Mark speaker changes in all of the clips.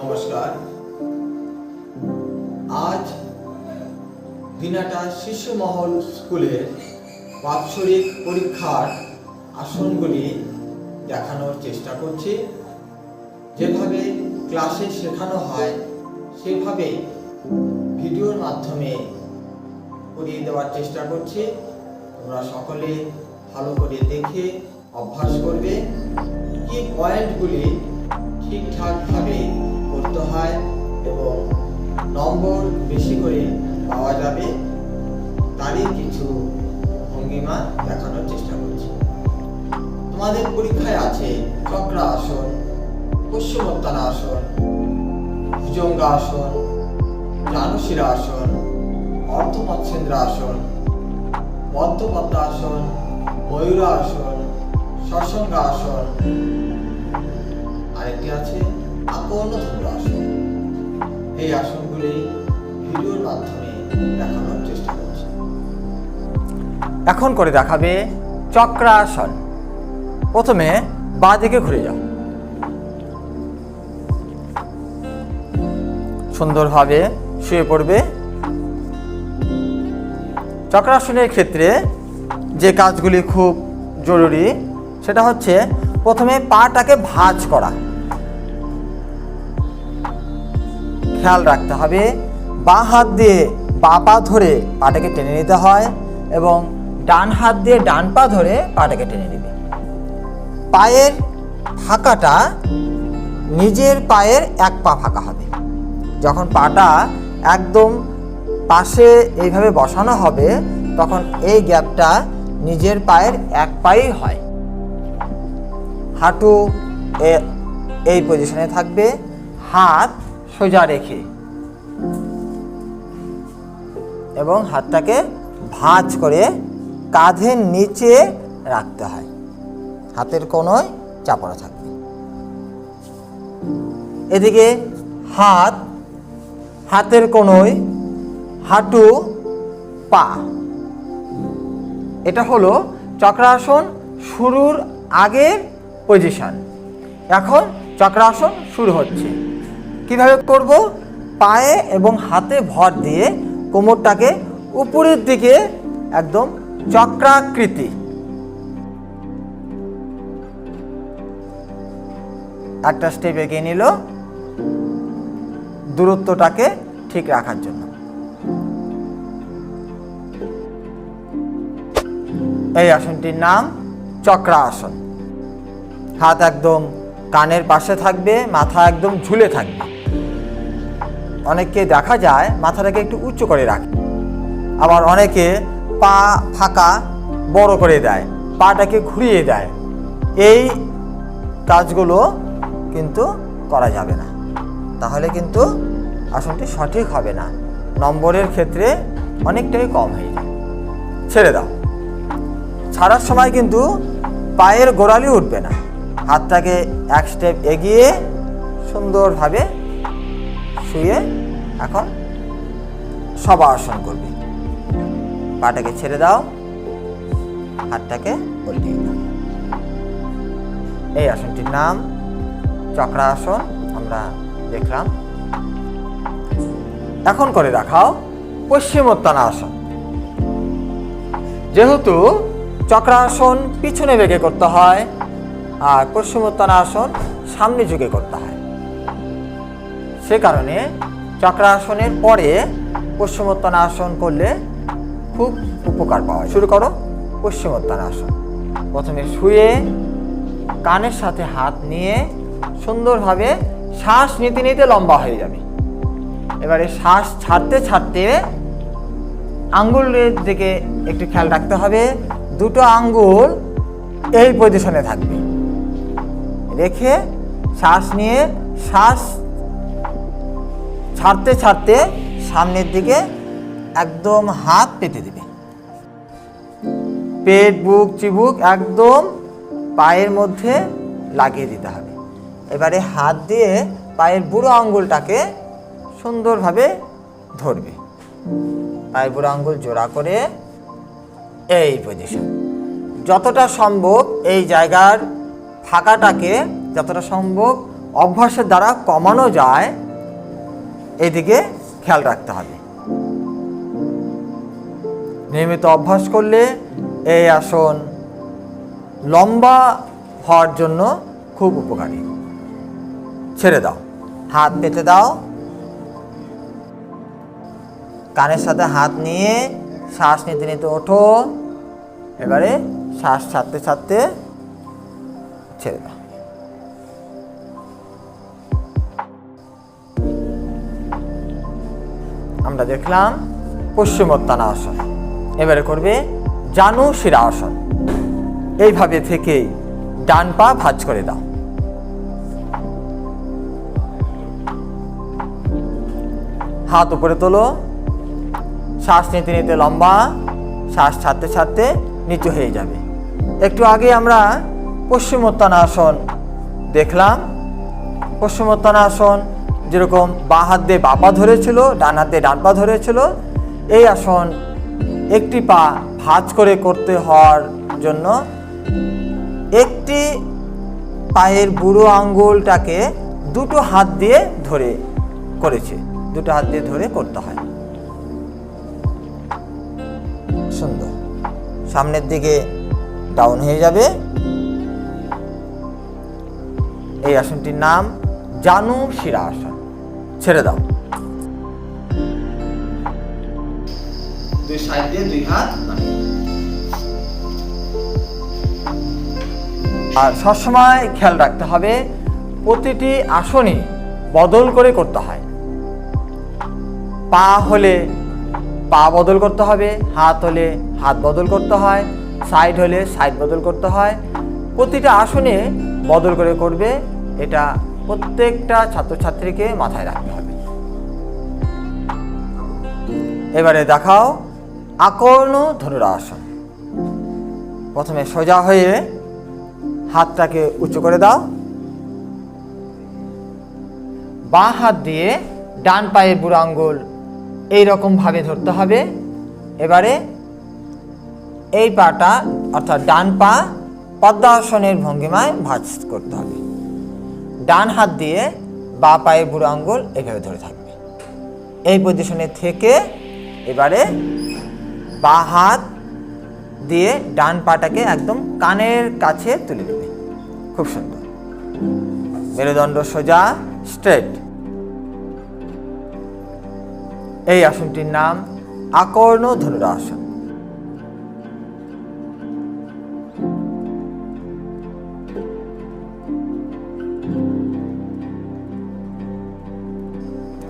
Speaker 1: নমস্কার। আজ দিনাটা শিশু মহল স্কুলের বাৎসরিক পরীক্ষার আসনগুলি দেখানোর চেষ্টা করছি। যেভাবে ক্লাসে শেখানো হয়, সেভাবে ভিডিওর মাধ্যমে করিয়ে দেওয়ার চেষ্টা করছি। তোমরা সকলে ভালো করে দেখে অভ্যাস করবে। কি পয়েন্টগুলি ঠিকঠাকভাবে করতে হয় এবং নম্বর বেশি করে পাওয়া যাবে, তারই কিছু ভঙ্গিমা দেখানোর চেষ্টা করছি। তোমাদের পরীক্ষায় আছে চক্র আসন পশ্চিমোত্তানা আসন ভুজঙ্গাসন জানুশিরা আসন অর্ধমৎসেন্দ্র আসন পদ্মপদ্মাসন ময়ূরাসন সসঙ্গাসন আরেকটি আছে আপন্ন আসন এই আসনগুলি ভিডিওর মাধ্যমে দেখানোর চেষ্টা করছি।
Speaker 2: এখন করে দেখাবে চক্রাসন। প্রথমে বাঁ দিকে ঘুরে যাও। সুন্দরভাবে শুয়ে পড়বে। চক্রাসনের ক্ষেত্রে যে কাজগুলি খুব জরুরি, সেটা হচ্ছে প্রথমে পাটাকে ভাঁজ করা। খেয়াল রাখতে হবে। বাঁ হাত দিয়ে বা পা ধরে পাটাকে টেনে নিতে হয় এবং ডান হাত দিয়ে ডান পা ধরে পাটাকে টেনে নেবে। পায়ের ফাঁকাটা নিজের পায়ের এক পা ফাঁকা হবে। যখন পাটা একদম পাশে এইভাবে বসানো হবে, তখন এই গ্যাপটা নিজের পায়ের এক পাই হয়। হাঁটু এই পজিশনে থাকবে। হাত সোজা রেখে এবং হাতটাকে ভাঁজ করে কাঁধের নিচে রাখতে হয়। হাতের কোনোয় চাপড়া থাকবে এদিকে হাত, হাতের কোনোয় হাঁটু, পা। এটা হলো চক্রাসন শুরুর আগের পজিশন এখন চক্রাসন শুরু হচ্ছে। কীভাবে করব? পায়ে এবং হাতে ভর দিয়ে কোমরটাকে উপরের দিকে একদম চক্রাকৃতি। একটা স্টেপ এগিয়ে নিল। দূরত্বটাকে ঠিক রাখার জন্য। এই আসনটির নাম চক্রা আসন হাত একদম কানের পাশে থাকবে, মাথা একদম ঝুলে থাকবে। অনেককে দেখা যায়, মাথাটাকে একটু উঁচু করে রাখে। আবার অনেকে পা ফাঁকা বড় করে দেয়, পাটাকে ঘুরিয়ে দেয়। এই কাজগুলো কিন্তু করা যাবে না। তাহলে কিন্তু আসনটি সঠিক হবে না। নম্বরের ক্ষেত্রে অনেকটাই কম হয়ে যায়। ছেড়ে দাও। ছাড়ার সময় কিন্তু পায়ের গোড়ালি উঠবে না। হাতটাকে এক স্টেপ এগিয়ে সুন্দরভাবে শুয়ে এখন সবা আসন করবে। পাটাকে ছেড়ে দাও, হাতটাকে উল্টিয়ে দাও। এই আসনটির নাম চক্রাসন আমরা দেখলাম। এখন করে দেখাও পশ্চিমোত্তানা আসন। যেহেতু চক্রাসন পিছনে বেগে করতে হয়, আর পশ্চিমোত্তানা আসন সামনে যুগে করতে হয় সে কারণে চক্রাসনের পরে পশ্চিমোত্তানা আসন করলে খুব উপকার পাওয়া শুরু করো পশ্চিমোত্তানা আসন প্রথমে শুয়ে কানের সাথে হাত নিয়ে সুন্দরভাবে শ্বাস নিতে নিতে লম্বা হয়ে যাবে। এবারে শ্বাস ছাড়তে ছাড়তে আঙ্গুলের দিকে একটু খেয়াল রাখতে হবে। দুটো আঙ্গুল এই পজিশনে থাকবে। রেখে শ্বাস নিয়ে শ্বাস ছাড়তে ছাড়তে সামনের দিকে একদম হাত পেতে দেবে। পেট, বুক, চিবুক একদম পায়ের মধ্যে লাগিয়ে দিতে হবে। এবারে হাত দিয়ে পায়ের বুড়ো আঙ্গুলটাকে সুন্দরভাবে ধরবে। পায়ের বুড়ো আঙ্গুল জোড়া করে এই পজিশন যতটা সম্ভব এই জায়গার ফাঁকাটাকে যতটা সম্ভব অভ্যাসের দ্বারা কমানো যায় এদিকে খেয়াল রাখতে হবে। নিয়মিত অভ্যাস করলে এই আসন লম্বা হওয়ার জন্য খুব উপকারী। ছেড়ে দাও। হাত পেতে দাও। কানের সাথে হাত নিয়ে শ্বাস নিতে নিতে ওঠো। এবারে শ্বাস ছাড়তে ছাড়তে ছেড়ে দাও। আমরা দেখলাম পশ্চিমোত্তানা আসন। এবারে করবে জানু শিরা আসন। এইভাবে থেকেই ডান পা ভাঁজ করে দাও। হাত উপরে তোলো। শ্বাস নিতে নিতে লম্বা, শ্বাস ছাড়তে ছাড়তে নিচু হয়ে যাবে। একটু আগে আমরা পশ্চিমোত্তানা আসন দেখলাম। পশ্চিমোত্তানাসন যেরকম বাঁ হাত দিয়ে বাঁ পা ধরেছিল, ডান হাত দিয়ে ডান পা ধরেছিল, এই আসন একটি পা ভাঁজ করে করতে হওয়ার জন্য একটি পায়ের বুড়ো আঙ্গুলটাকে দুটো হাত দিয়ে ধরে করেছে। দুটো হাত দিয়ে ধরে করতে হয়। সুন্দর। সামনের দিকে ডাউন হয়ে যাবে। এই আসনটির নাম জানু শিরা আসন। ছেড়ে দাও।
Speaker 1: দুই সাইড দিয়ে দুই হাত
Speaker 2: আর সবসময় খেয়াল রাখতে হবে প্রতিটি আসনই বদল করে করতে হয়। পা হলে পা বদল করতে হবে হাত হলে হাত বদল করতে হয় সাইড হলে সাইড বদল করতে হয়। প্রতিটা আসনে বদল করে করবে এটা প্রত্যেকটা ছাত্রছাত্রীকে মাথায় রাখতে হবে। এবারে দেখাও আকর্ণ ধনুরাসন। প্রথমে সোজা হয়ে হাতটাকে উঁচু করে দাও। বাঁ হাত দিয়ে ডান পায়ের বুড়ো আঙ্গুল এইরকমভাবে ধরতে হবে। এবারে এই পাটা অর্থাৎ ডান পা পদ্মাসনের ভঙ্গিমায় ভাজ করতে হবে। ডান হাত দিয়ে বাঁ পায়ের বুড়ো আঙ্গুল এভাবে ধরে থাকবে। এই পজিশনে থেকে এবারে বাঁ হাত দিয়ে ডান পাটাকে একদম কানের কাছে তুলে দেবে খুব সুন্দর। মেরুদণ্ড সোজা স্ট্রেট এই আসনটির নাম আকর্ণ ধনুরাসন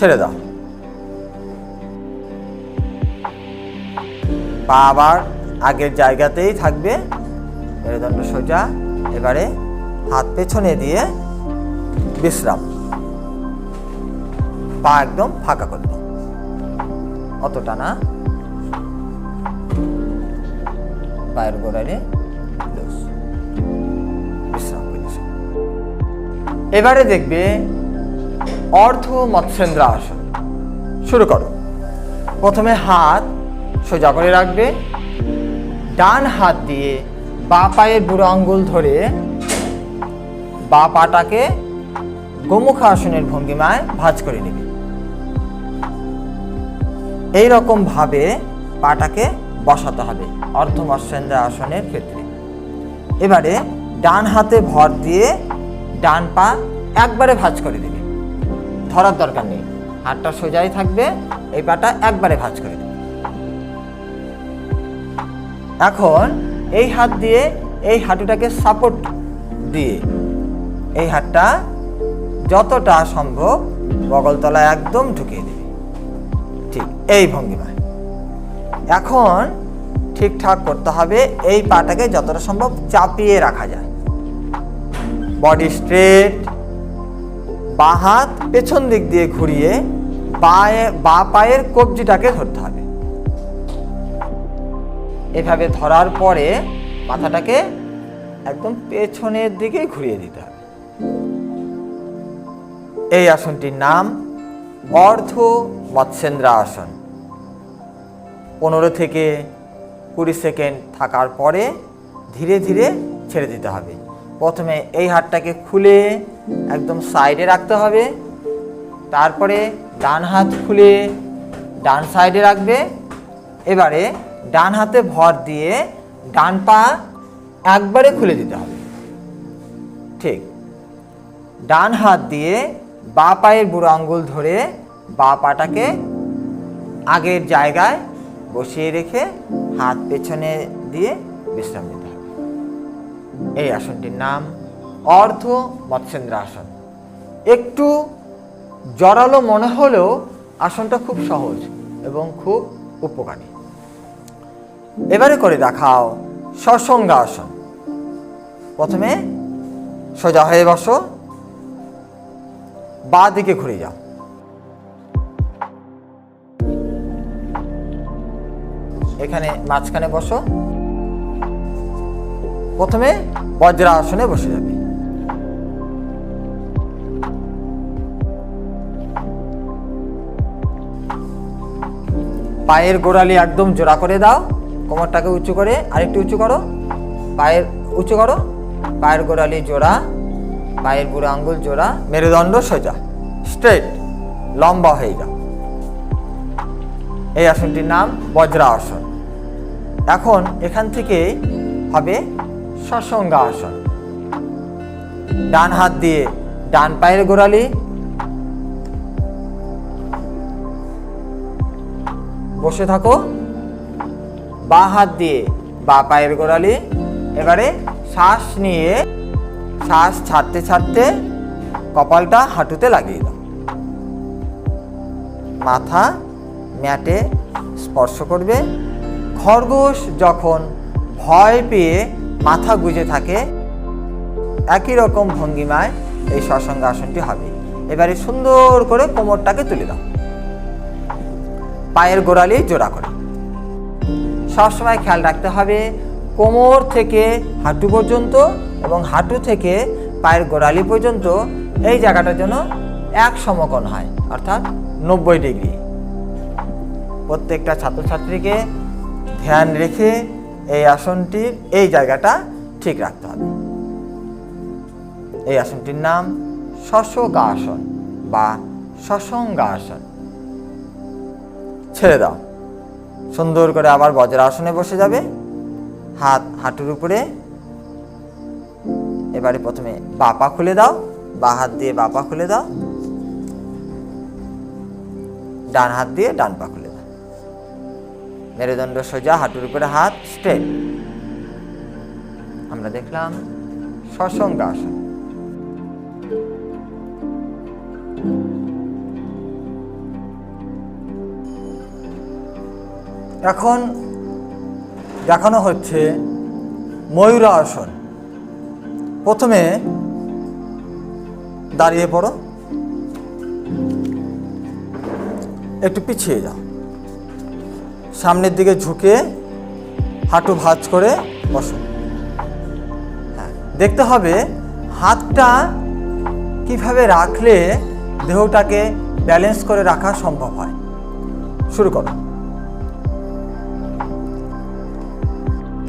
Speaker 2: ছেড়ে দাও। পা আবার আগের জায়গাতেই থাকবে। মেরুদণ্ড সোজা, এবারে হাত পেছনে দিয়ে বিশ্রাম। পা একদম ফাঁকা করে দাও। অতটা না। পায়ের গোড়ালে। বিশ্রাম। এবারে দেখবে অর্ধ মৎস্যেন্দ্র আসন শুরু করো। প্রথমে হাত সোজা করে রাখবে। ডান হাত দিয়ে বা পায়ের বুড়ো আঙ্গুল ধরে বা পাটাকে গোমুখ আসনের ভঙ্গিমায় ভাঁজ করে নেবে। এই রকম ভাবে পাটাকে বসাতে হবে অর্ধমৎস্যেন্দ্র আসনের ক্ষেত্রে। এবারে ডান হাতে ভর দিয়ে ডান পা একবারে ভাঁজ করে দেবে। ধরার দরকার নেই। হাতটা সোজাই থাকবে, এই পাটা একবারে ভাঁজ করে দেবে। এখন এই হাত দিয়ে এই হাঁটুটাকে সাপোর্ট দিয়ে এই হাতটা যতটা সম্ভব বগলতলায় একদম ঢুকিয়ে দেবে। ঠিক এই ভঙ্গিমায়। এখন ঠিকঠাক করতে হবে, এই পাটাকে যতটা সম্ভব চাপিয়ে রাখা যায়। বডি স্ট্রেট বা হাত পেছন দিক দিয়ে ঘুরিয়ে পায়ে, বা পায়ের কবজিটাকে ধরতে হবে। এভাবে ধরার পরে মাথাটাকে একদম পেছনের দিকে ঘুরিয়ে দিতে হবে। এই আসনটির নাম অর্ধ মৎস্যেন্দ্রা আসন পনেরো থেকে কুড়ি সেকেন্ড থাকার পরে ধীরে ধীরে ছেড়ে দিতে হবে। প্রথমে এই হাতটাকে খুলে একদম সাইডে রাখতে হবে। তারপরে ডান হাত খুলে ডান সাইডে রাখবে। এবারে ডান হাতে ভর দিয়ে ডান পা একবারে খুলে দিতে হবে। ঠিক। ডান হাত দিয়ে বা পায়ের বুড়ো আঙ্গুল ধরে বা পাটাকে আগের জায়গায় বসিয়ে রেখে হাত পেছনে দিয়ে বিশ্রাম নিতে এই আসনটির নাম অর্ধ মৎস্যেন্দ্র আসন একটু জড়ালো মনে হলেও আসনটা খুব সহজ এবং খুব উপকারী। এবারে করে দেখাও সসঙ্গ আসন প্রথমে সোজা হয়ে বসো বা দিকে ঘুরে যাও। এখানে মাঝখানে বসো। প্রথমে বজ্রাসনে বসে যাবে। পায়ের গোড়ালি একদম জোড়া করে দাও, কোমরটাকে উঁচু করে আরেকটু উঁচু করো। পায়ের, উঁচু করো। পায়ের গোড়ালি জোড়া, পায়ের বুড়ো আঙ্গুল জোড়া, মেরুদণ্ড সোজা স্ট্রেট লম্বা হয়ে যাও। এই আসনটির নাম বজ্রাসন। এখন এখান থেকে হবে সসঙ্গ আসন। ডান হাত দিয়ে ডান পায়ের গোড়ালি। বসে থাকো। বা হাত দিয়ে বা পায়ের গোড়ালি। এবারে শ্বাস নিয়ে শ্বাস ছাড়তে ছাড়তে কপালটা হাঁটুতে লাগিয়ে দাও। মাথা ম্যাটে স্পর্শ করবে। খরগোশ যখন ভয় পেয়ে মাথা গুজে থাকে। একই রকম ভঙ্গিমায় এই সসঙ্গ আসনটি হবে। এবারে সুন্দর করে কোমরটাকে তুলে দাও। পায়ের গোড়ালি জোড়া করে। সবসময় খেয়াল রাখতে হবে, কোমর থেকে হাঁটু পর্যন্ত এবং হাঁটু থেকে পায়ের গোড়ালি পর্যন্ত এই জায়গাটার জন্য এক সমকোণ হয়, অর্থাৎ নব্বই ডিগ্রি। প্রত্যেকটা ছাত্রছাত্রীকে ধ্যান রেখে এই আসনটির এই জায়গাটা ঠিক রাখতে হবে। এই আসনটির নাম শশকাসন বা শশঙ্গাসন ছেড়ে দাও। সুন্দর করে আবার বজ্রাসনে বসে যাবে। হাত হাঁটুর উপরে। এবারে প্রথমে বাপা খুলে দাও, বা হাত দিয়ে বাপা খুলে দাও। ডান হাত দিয়ে ডান পা খুলে মেরুদণ্ড সোজা, হাঁটুর উপরে হাত স্ট্রেট আমরা দেখলাম সসঙ্গাসন এখন দেখানো হচ্ছে ময়ূরাসন প্রথমে দাঁড়িয়ে পড়ো। একটু পিছিয়ে যাও। সামনের দিকে ঝুঁকে হাঁটু ভাঁজ করে বসো। হ্যাঁ দেখতে হবে হাতটা কীভাবে রাখলে দেহটাকে ব্যালেন্স করে রাখা সম্ভব হয়। শুরু করো।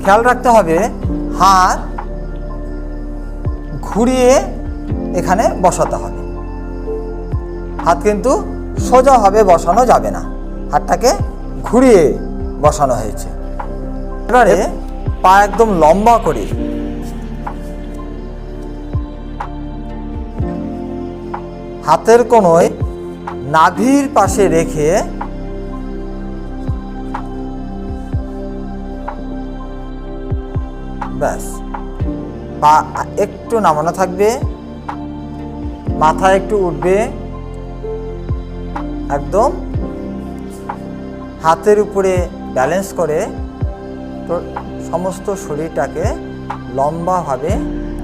Speaker 2: খেয়াল রাখতে হবে হাত ঘুরিয়ে এখানে বসাতে হবে। হাত কিন্তু সোজাভাবে বসানো যাবে না। হাতটাকে ঘুরিয়ে বসানো হয়েছে। এবারে পা একদম লম্বা করে। হাতের কোনোয় নাভির পাশে রেখে ব্যাস। পা একটু নামানো থাকবে। মাথা একটু উঠবে। একদম হাতের উপরে ব্যালেন্স করে সমস্ত শরীরটাকে লম্বাভাবে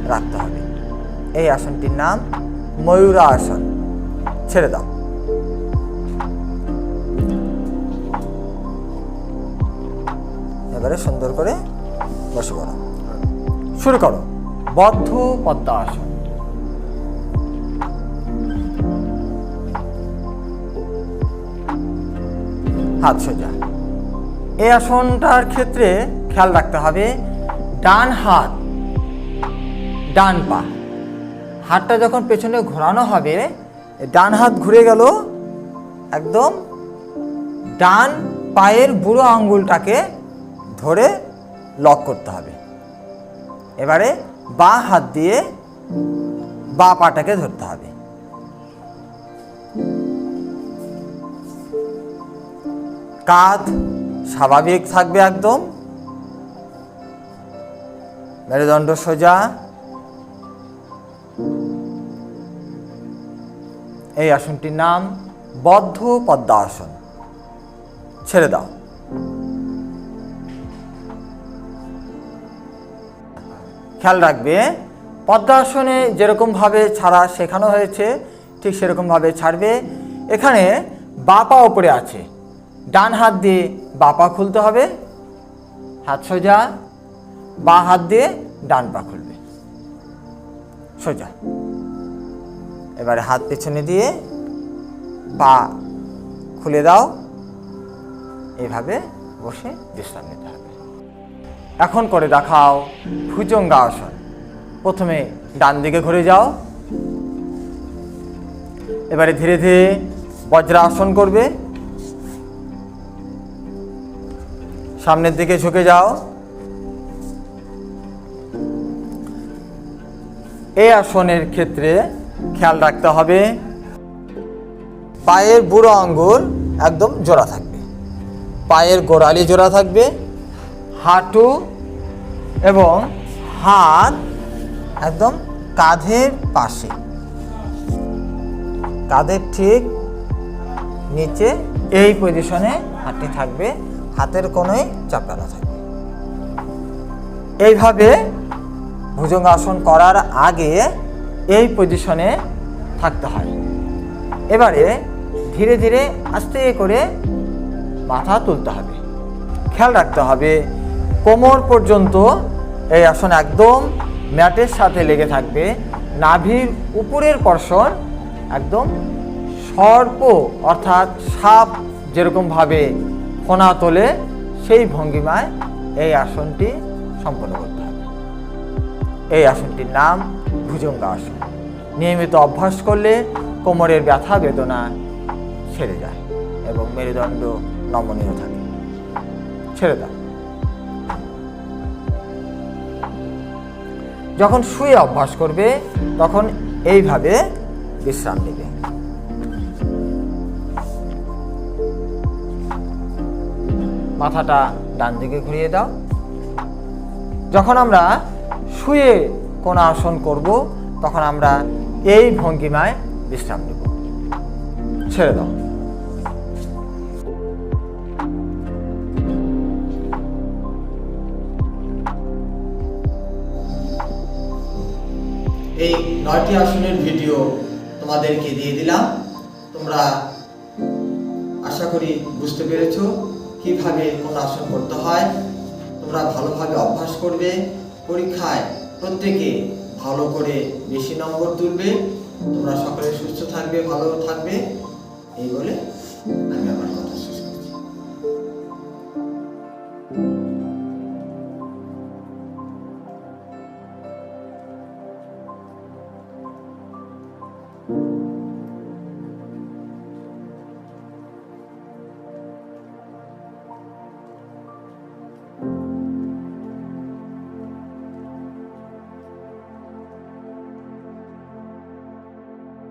Speaker 2: রাখতে হবে। এই আসনটির নাম ময়ূরা আসন। ছেড়ে দাও। এবারে সুন্দর করে বসে পড়ো। শুরু করো। বদ্ধ পদ্মাসন হাত সোজা। এই আসনটার ক্ষেত্রে খেয়াল রাখতে হবে, ডান হাত, ডান পা। হাতটা যখন পেছনে ঘোরানো হবে ডান হাত ঘুরে গেল, একদম ডান পায়ের বুড়ো আঙ্গুলটাকে ধরে লক করতে হবে। এবারে বা হাত দিয়ে বা পাটাকে ধরতে হবে। কাঁধ স্বাভাবিক থাকবে একদম। মেরুদণ্ড সোজা। এই আসনটির নাম বদ্ধ পদ্মাসন। ছেড়ে দাও। খেয়াল রাখবে, পদ্মাসনে যেরকমভাবে ছাড়া শেখানো হয়েছে, ঠিক সেরকমভাবে ছাড়বে। এখানে বা পা ওপরে আছে। ডান হাত দিয়ে বা পা খুলতে হবে। হাত সোজা, বা হাত দিয়ে ডান পা খুলবে। সোজা। এবারে হাত পেছনে দিয়ে পা খুলে দাও। এভাবে বসে বিশ্রাম নিতে হবে। এখন করে দেখাও ভুজঙ্গা আসন প্রথমে ডান দিকে ঘুরে যাও। এবারে ধীরে ধীরে বজ্রাসন করবে। সামনের দিকে ঝুঁকে যাও। এই আসনের ক্ষেত্রে খেয়াল রাখতে হবে, পায়ের বুড়ো আঙ্গুল একদম জোড়া থাকবে। পায়ের গোড়ালি জোড়া থাকবে, হাঁটু এবং হাত একদম কাঁধের পাশে। কাঁধের ঠিক নিচে এই পজিশনে হাতটি থাকবে। হাতের কোনোই চাপানো থাকবে এইভাবে ভুজঙ্গাসন করার আগে এই পজিশনে থাকতে হয়। এবারে ধীরে ধীরে আস্তে করে মাথা তুলতে হবে। খেয়াল রাখতে হবে, কোমর পর্যন্ত এই আসন একদম ম্যাটের সাথে লেগে থাকবে। নাভির উপরের পর্ষণ একদম সর্প অর্থাৎ সাপ যেরকমভাবে ফোনা তোলে সেই ভঙ্গিমায় এই আসনটি সম্পন্ন করতে হবে। এই আসনটির নাম ভুজঙ্গা আসন। নিয়মিত অভ্যাস করলে কোমরের ব্যথা, বেদনা ছেড়ে যায় এবং মেরুদণ্ড নমনীয় থাকে। ছেড়ে দাও। যখন শুয়ে অভ্যাস করবে, তখন এইভাবে বিশ্রাম নেবে। মাথাটা ডান দিকে ঘুরিয়ে দাও। যখন আমরা শুয়ে কোন আসন করব, তখন আমরা এই ভঙ্গিমায় বিশ্রাম নেব। ছেড়ে দাও।
Speaker 1: এই নয়টি আসনের ভিডিও তোমাদেরকে দিয়ে দিলাম। তোমরা আশা করি বুঝতে পেরেছ। কীভাবে কোন আসন করতে হয়, তোমরা ভালোভাবে অভ্যাস করবে, পরীক্ষায় প্রত্যেকে ভালো করে বেশি নম্বর তুলবে, তোমরা সকলে সুস্থ থাকবে, ভালো থাকবে, এই বলে আমি আমার